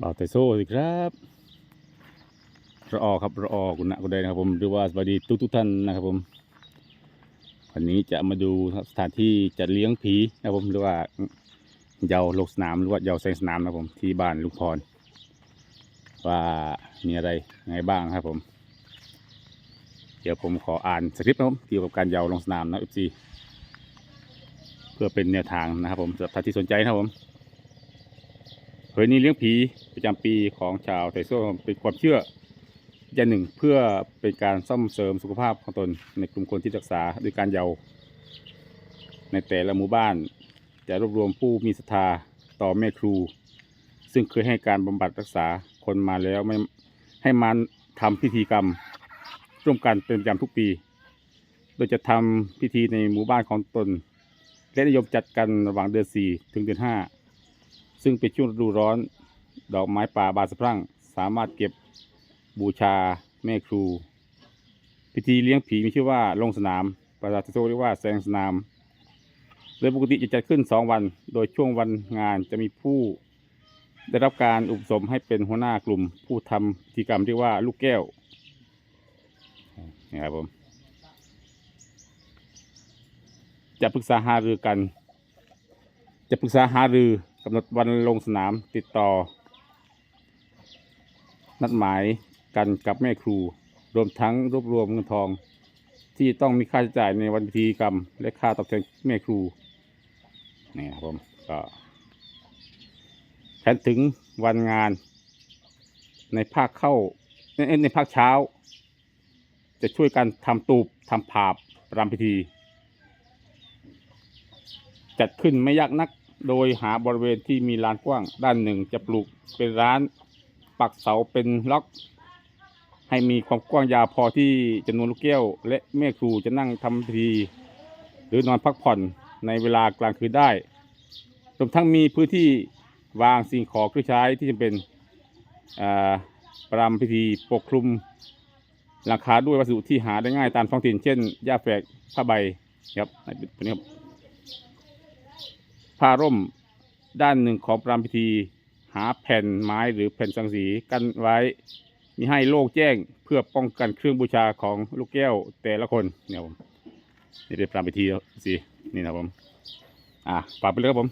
บ่าวไตโซ่สิครับรอครับรอคุณนะคุณใดนะครับผมหรือว่าสวัสดีทุกทุกท่านนะครับผมวันนี้จะมาดูสถานที่จัดเลี้ยงผีนะครับผมหรือว่าเยาวโลกสนามหรือว่าเยาวแสงสนามนะครับผมที่บ้านลุงพร ว่ามีอะไรยังไงบ้างครับผม เดี๋ยวผมขออ่านสคริปต์นะครับเกี่ยวกับการเยาวลงสนามนะเอฟซีเพื่อเป็นแนวทางนะครับผมสำหรับท่านที่สนใจนะครับผม เผยนี้เลี้ยงผีประจำปีของชาวไทโซ่เป็นความเชื่ออย่างหนึ่งเพื่อเป็นการซ่อมเสริมสุขภาพของตนในกลุ่มคนที่รักษาด้วยการเยาวในแต่ละหมู่บ้าน จะรวบรวมผู้มีศรัทธาต่อแม่ครู ซึ่งเคยให้การบำบัดรักษาคนมาแล้วไม่ให้มันทำพิธีกรรม ร่วมกันเป็นประจำทุกปี โดยจะทำพิธีในหมู่บ้านของตน และนิยมจัดกันระหว่างเดือนสี่ถึงเดือนห้า ซึ่งเป็นช่วงฤดูร้อน ดอกไม้ป่าบานสะพรั่ง สามารถเก็บบูชาแม่ครู พิธีเลี้ยงผีมีชื่อว่าลงสนามประชาชนเรียกว่าแสงสนาม โดยปกติจะจัดขึ้นสองวัน โดยช่วงวันงานจะมีผู้ ได้รับการอุปสมให้เป็นหัวหน้ากลุ่ม ผู้ทำพิธีกรรมเรียกว่าลูกแก้วนี่ครับผมจะปรึกษาหารือกัน จะปรึกษาหารือ กำหนดวันลงสนามติดต่อ นัดหมายกันกับแม่ครู รวมทั้งรวบรวมเงินทอง ที่ต้องมีค่าใช้จ่ายในวันพิธีกรรม และค่าตอบแทนแม่ครูนี่ครับผมก็แผนถึงวันงาน ในภาคเข้าในในภาคเช้า จะช่วยกันทำตูบทำผาบรำพิธี จัดขึ้นไม่ยากนัก โดยหาบริเวณที่มีลานกว้าง ด้านหนึ่งจะปลูกเป็นร้านปักเสาเป็นล็อก ให้มีความกว้างยาวพอที่จำนวนลูกแก้ว และแม่ครูจะนั่งทำพิธีหรือนอนพักผ่อนในเวลากลางคืนได้รวมทั้งมีพื้นที่วางสิ่งของเครื่องใช้ที่จำเป็นประรำพิธีปกคลุมหลังคาด้วยวัสดุที่หาได้ง่ายตามท้องถิ่นเช่นหญ้าแฝกผ้าใบครับตัวนี้ครับ ผ้าร่มด้านหนึ่งของประรำพิธี หาแผ่นไม้หรือแผ่นสังสีกันไว้มีให้โล่งแจ้งเพื่อป้องกันเครื่องบูชาของลูกแก้วแต่ละคนเนี่ยผมนี่เป็นประรำพิธีสินี่นะผมอะฝากไปเลยครับผม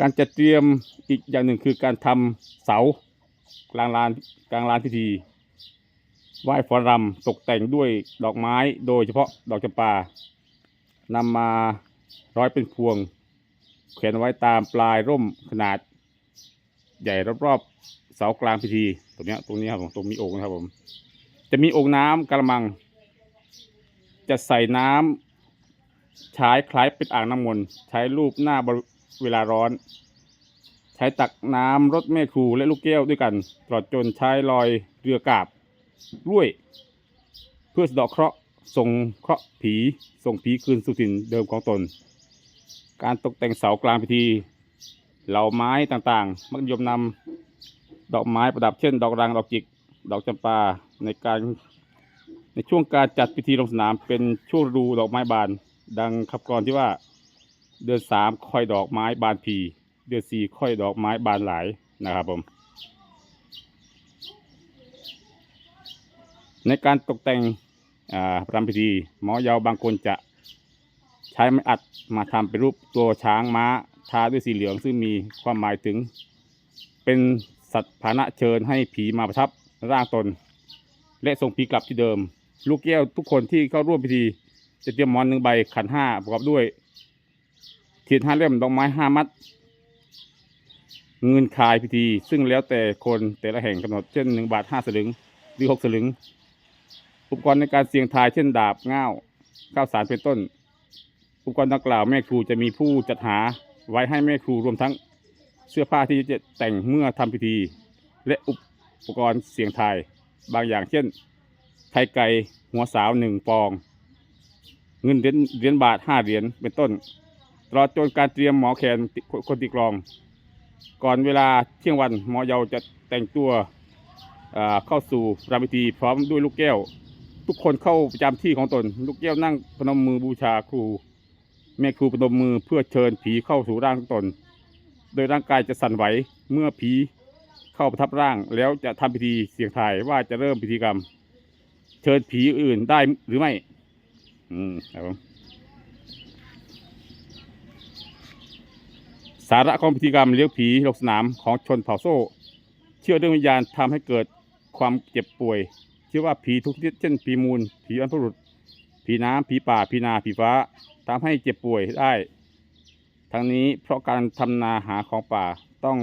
การจัดเตรียมอีกอย่างหนึ่งคือการทำเสากลางลานกลางลานพิธีไหว้ฟอนรำตกแต่งด้วยดอกไม้โดยเฉพาะดอกจำปา นำมาร้อยเป็นพวงแขวนไว้ตามปลายร่มขนาด ใหญ่รอบๆเสากลางพิธีตรงนี้ตรงนี้ครับผมตรงมีโอ่งนะครับผม จะมีโอ่งน้ำกระมัง จะใส่น้ำใช้คล้ายเป็นอ่างน้ำมนต์ใช้รูปหน้าเวลาร้อน ใช้ตักน้ำรดแม่ครูและลูกแก้วด้วยกันตลอดจนใช้ลอยเรือกาบด้วย เพื่อสะเดาะเคราะห์ ส่งเคราะห์ผีส่งผีคืนสู่ถิ่นเดิมของตน การตกแต่งเสากลางพิธี เหล่าไม้ต่างๆ มักนิยมนำดอกไม้ประดับเช่น ดอกรังดอกจิก ดอกจำปาในการในช่วงการจัดพิธีลงสนามเป็นช่วงฤดูดอกไม้บาน ดังขับกรอนที่ว่า เดือนสามค่อยดอกไม้บานพีเดือนสี่ค่อยดอกไม้บานหลายนะครับผมในการตกแต่ง รำพิธีหมอยาวบางคนจะใช้ไม้อัดมาทำเป็นรูปตัวช้างม้าทาด้วยสีเหลืองซึ่งมีความหมายถึง เป็นสัตว์พาหนะเชิญให้ผีมาประทับร่างตน และส่งผีกลับที่เดิม ลูกแก้วทุกคนที่เข้าร่วมพิธี จะเตรียมหมอนหนึ่งใบขันห้าประกอบด้วยเทียนห้าเล่มดอกไม้ห้ามัด เงินคายพิธี ซึ่งแล้วแต่คนแต่ละแห่งกำหนดเช่นหนึ่งบาทห้าสลึงหรือหกสลึง อุปกรณ์ในการเสี่ยงทายเช่นดาบง่าวข้าวสารเป็นต้น อุปกรณ์ดังกล่าวแม่ครูจะมีผู้จัดหาไว้ให้แม่ครูรวมทั้งเสื้อผ้าที่จะแต่งเมื่อทำพิธี และอุปกรณ์เสี่ยงทาย บางอย่างเช่น ไข่ไก่หัวสาวหนึ่งฟอง เงินเหรียญเหรียญบาทห้าเหรียญเป็นต้นตลอดจนการเตรียมหมอแคนคนตีกลอง ก่อนเวลาเที่ยงวันหมอเยาจะแต่งตัวเข้าสู่รำพิธีพร้อมด้วยลูกแก้ว ทุกคนเข้าประจำที่ของตน ลูกแก้วนั่งพนมมือบูชาครู แม่ครูพนมมือเพื่อเชิญผีเข้าสู่ร่างตน โดยร่างกายจะสั่นไหวเมื่อผีเข้าประทับร่าง แล้วจะทำพิธีเสี่ยงทายว่าจะเริ่มพิธีกรรม เชิญผีอื่นได้หรือไม่ อืมครับผมสาระของพิธีกรรมเลี้ยงผีลงสนามของชนเผ่าโซ่ เชื่อเรื่องวิญญาณทำให้เกิดความเจ็บป่วย ชื่อว่าผีทุกชนิดเช่นผีมูล ผีบรรพรุษผีน้ำผีป่าผีนาผีฟ้าทำให้เจ็บป่วยได้ ทั้งนี้เพราะการทำนาหาของป่าต้อง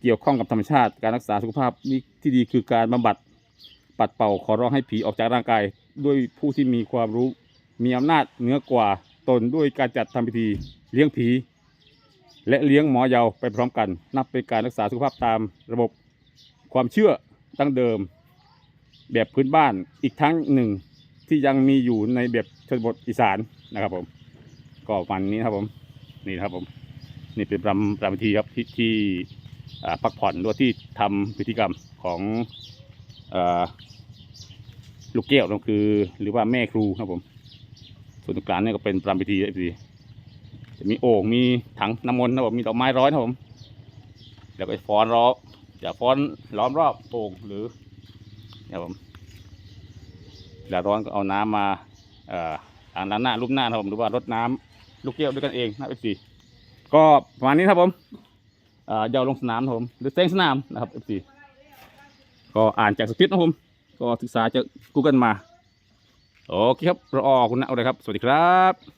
เกี่ยวข้องกับธรรมชาติ การรักษาสุขภาพที่ดีคือการบำบัดปัดเป่าขอร้องให้ผีออกจากร่างกาย ด้วยผู้ที่มีความรู้ มีอำนาจเหนือกว่าตนด้วยการจัดทำพิธีเลี้ยงผี และเลี้ยงหมอเยาไปพร้อมกัน นับเป็นการรักษาสุขภาพตามระบบความเชื่อดั้งเดิม แบบพื้นบ้านอีกทั้งหนึ่งที่ยังมีอยู่ในแบบชนบทอีสานนะครับผม ก็วันนี้ครับผม นี่ครับผม นี่เป็นประรำพิธีครับที่ที่พักผ่อนหรือว่าที่ทำพิธีกรรมของอลูกแก้วนั่นคือ หรือว่าแม่ครูครับผม ส่วนตรงกลางนี่ก็เป็นประรำพิธีพิธีจะมีโอ่งมีถังน้ำมนต์นะครับผมมีดอกไม้ร้อยนะครับผม แล้วก็ฟ้อนรอบจะฟ้อนล้อมรอบโอ่งหรือ นี่ยครับผมเวลาร้อนก็เอาน้ำมาเอ่ออ่างล้างหน้ารูปหน้านะครับผมหรือว่ารดน้ำลูกเกี้ยวด้วยกันเองนะเอฟซีก็ประมาณนี้ครับผมอ่าเยาวลงสนามครับผมหรือเต้งสนามนะครับเอฟซีก็อ่านจากสคริปต์นะครับผมก็ศึกษาจาก Google มา โอเคครับรอคุณนะเอาเลยครับ สวัสดีครับ